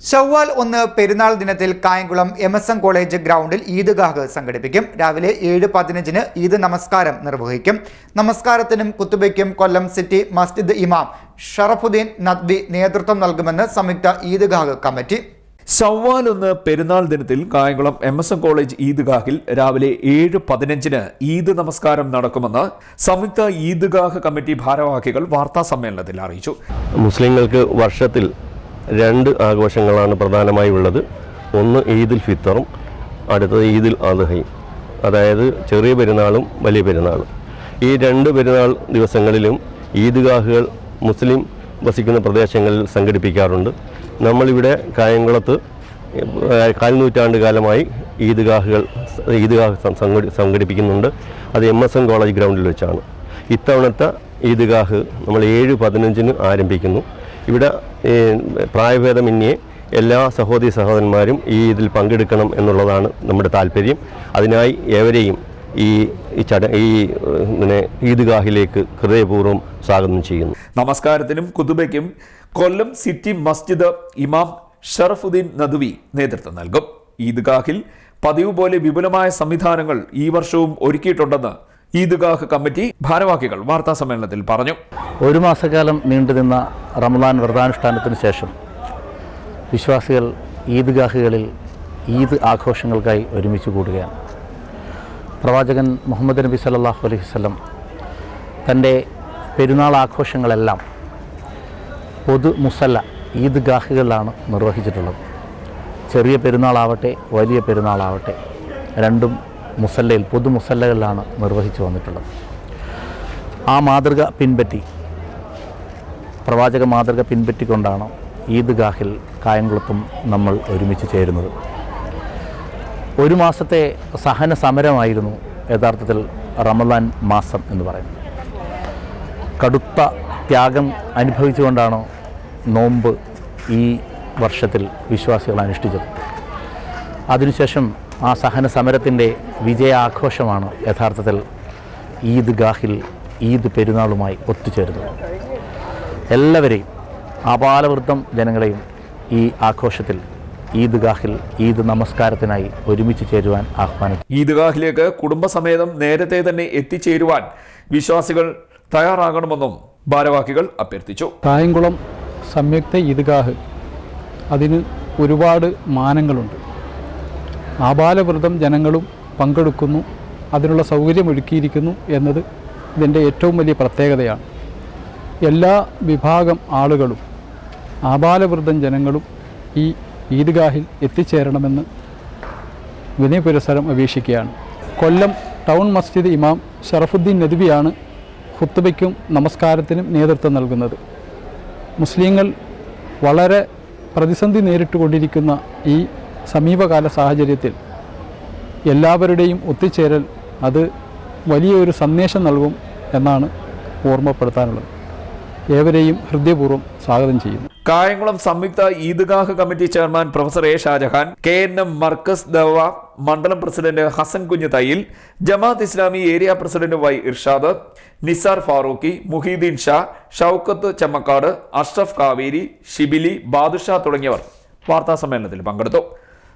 ഷവ്വാൽ ഒന്ന് പെരുന്നാൾ ദിനത്തിൽ Kayamkulam M S M college ഗ്രൗണ്ടിൽ ഈദ്ഗാഹ് സംഘടിപ്പിക്കും. രാവിലെ ഏഴ് പതിനഞ്ചിന് ഈദ് നമസ്കാരം നിർവഹിക്കും. നമസ്കാരത്തിനും കുത്തുബയ്ക്കും കൊല്ലം സിറ്റി മസ്ജിദ് ഇമാം ഷറഫുദ്ദീൻ നദ്വി നേതൃത്വം നൽകുമെന്ന് സംയുക്ത ഈദ്ഗാഹ് കമ്മിറ്റി. ഷവ്വാൽ ഒന്ന് പെരുന്നാൾ ദിനത്തിൽ Kayamkulam M S M college ഈദ്ഗാഹിൽ രാവിലെ ഏഴ് പതിനഞ്ചിന് ഈദ് നമസ്കാരം നടക്കുമെന്ന് സംയുക്ത ഈദ്ഗാഹ് കമ്മിറ്റി ഭാരവാഹികൾ വാർത്താ സമ്മേളനത്തിൽ അറിയിച്ചു. മുസ്ലിങ്ങൾക്ക് വർഷത്തിൽ രണ്ട് ആഘോഷങ്ങളാണ് പ്രധാനമായി ഉള്ളത്. ഒന്ന് ഈദുൽ ഫിത്തറും അടുത്തത് ഈദുൽ അദ്ഹയും. അതായത് ചെറിയ പെരുന്നാളും വലിയ പെരുന്നാളും. ഈ രണ്ട് പെരുന്നാൾ ദിവസങ്ങളിലും ഈദ്ഗാഹുകൾ മുസ്ലിം വസിക്കുന്ന പ്രദേശങ്ങളിൽ സംഘടിപ്പിക്കാറുണ്ട്. നമ്മളിവിടെ കായംകുളത്ത് കാൽനൂറ്റാണ്ട് കാലമായി ഈദ്ഗാഹുകൾ ഈദ്ഗാഹ് സംഘടിപ്പിക്കുന്നുണ്ട്. അത് എം എസ് എൻ കോളേജ് ഗ്രൗണ്ടിൽ വെച്ചാണ്. ഇത്തവണത്തെ ഈദ്ഗാഹ് നമ്മൾ ഏഴ് പതിനഞ്ചിന് ആരംഭിക്കുന്നു. ഇവിടെ പ്രായഭേദമന്യേ എല്ലാ സഹോദരി സഹോദരന്മാരും ഈ ഇതിൽ പങ്കെടുക്കണം എന്നുള്ളതാണ് നമ്മുടെ താല്പര്യം. അതിനായി ഏവരെയും ഈ ചട ഈ ഇങ്ങനെ ഈദ്ഗാഹിലേക്ക് ഹൃദയപൂർവം സ്വാഗതം ചെയ്യുന്നു. നമസ്കാരത്തിനും കുതുബയ്ക്കും കൊല്ലം സിറ്റി മസ്ജിദ് ഇമാം ഷറഫുദ്ദീൻ നദ്വി നേതൃത്വം നൽകും. ഈദ്ഗാഹിൽ പതിവ് പോലെ വിപുലമായ സംവിധാനങ്ങൾ ഈ വർഷവും ഒരുക്കിയിട്ടുണ്ടെന്ന് ഈദ്ഗാഹ് കമ്മിറ്റി ഭാരവാഹികൾ വാർത്താ സമ്മേളനത്തിൽ പറഞ്ഞു. ഒരു മാസക്കാലം നീണ്ടുനിന്ന റമദാൻ വ്രതാനുഷ്ഠാനത്തിന് ശേഷം വിശ്വാസികൾ ഈദ്ഗാഹുകളിൽ ഈദ് ആഘോഷങ്ങൾക്കായി ഒരുമിച്ച് കൂടുകയാണ്. പ്രവാചകൻ മുഹമ്മദ് നബി സല്ലാഹു അലൈഹി വസല്ലം തന്റെ പെരുന്നാൾ ആഘോഷങ്ങളെല്ലാം പൊതു മുസല്ല ഈദ്ഗാഹുകളിലാണ് നിർവഹിച്ചിട്ടുള്ളത്. ചെറിയ പെരുന്നാളാവട്ടെ വലിയ പെരുന്നാളാവട്ടെ രണ്ടും മുസല്ലയിൽ പൊതു മുസല്ലകളിലാണ് നിർവഹിച്ചു വന്നിട്ടുള്ളത്. ആ മാതൃക പിൻപറ്റി പ്രവാചക മാതൃക പിൻപറ്റിക്കൊണ്ടാണ് ഈദ്ഗാഹിൽ കായംകുളത്തും നമ്മൾ ഒരുമിച്ച് ചേരുന്നത്. ഒരു മാസത്തെ സഹന സമരമായിരുന്നു യഥാർത്ഥത്തിൽ റമദാൻ മാസം എന്ന് പറയുന്നത്. കടുത്ത ത്യാഗം അനുഭവിച്ചുകൊണ്ടാണ് നോമ്പ് ഈ വർഷത്തിൽ വിശ്വാസികൾ അനുഷ്ഠിച്ചത്. അതിനുശേഷം ആ സഹന സമരത്തിന്റെ വിജയാഘോഷമാണ് യഥാർത്ഥത്തിൽ ഈദ് ഗാഹിൽ ഈദ് പെരുന്നാളുമായി ഒത്തുചേരുന്നത്. എല്ലാവരെയും അപാലവൃദ്ധം ജനങ്ങളെയും ഈ ആഘോഷത്തിൽ ഈദ് ഗാഹിൽ ഈദ് നമസ്കാരത്തിനായി ഒരുമിച്ച് ചേരുവാൻ ആഹ്വാനം ഈദ് ഈദ്ഗാഹിലേക്ക് കുടുംബസമേതം നേരത്തെ തന്നെ എത്തിച്ചേരുവാൻ വിശ്വാസികൾ തയ്യാറാകണമെന്നും ഭാരവാഹികൾ അഭ്യർത്ഥിച്ചു. കായംകുളം സംയുക്ത ഈദ്ഗാഹ്. അതിന് ഒരുപാട് മാനങ്ങളുണ്ട്. ആബാലവൃതം ജനങ്ങളും പങ്കെടുക്കുന്നു അതിനുള്ള സൗകര്യമൊരുക്കിയിരിക്കുന്നു എന്നത് ഇതിന്റെ ഏറ്റവും വലിയ പ്രത്യേകതയാണ്. എല്ലാ വിഭാഗം ആളുകളും ആബാലവൃതം ജനങ്ങളും ഈ ഈദ്ഗാഹിൽ എത്തിച്ചേരണമെന്ന് വിനയപുരസരം അപേക്ഷിക്കുകയാണ്. കൊല്ലം ടൗൺ മസ്ജിദ് ഇമാം ഷറഫുദ്ദീൻ നദ്വിയാണ് ഖുത്തുബയ്ക്കും നമസ്കാരത്തിനും നേതൃത്വം നൽകുന്നത്. മുസ്ലിങ്ങൾ വളരെ പ്രതിസന്ധി നേരിട്ടുകൊണ്ടിരിക്കുന്ന ഈ സമീപകാല സാഹചര്യത്തിൽ എല്ലാവരുടെയും ഒത്തുചേരൽ അത് വലിയൊരു സന്ദേശം നൽകും എന്നാണ് ഓർമ്മപ്പെടുത്താനുള്ളത്. ഏവരെയും ഹൃദയപൂർവം സ്വാഗതം ചെയ്യുന്നു. കായംകുളം സംയുക്ത Eidgah committee chairman professor A Shajahan K N M Markaz Dawa മണ്ഡലം president Hasan Kunju Thayyil Jamaat Islami area president Y Irshad Nisar Farooqui Muhiyuddin Sha Shoukath Chammakkad Ashraf Kaveri Shibili Badusha തുടങ്ങിയവർ വാർത്താ സമ്മേളനത്തിൽ പങ്കെടുത്തു.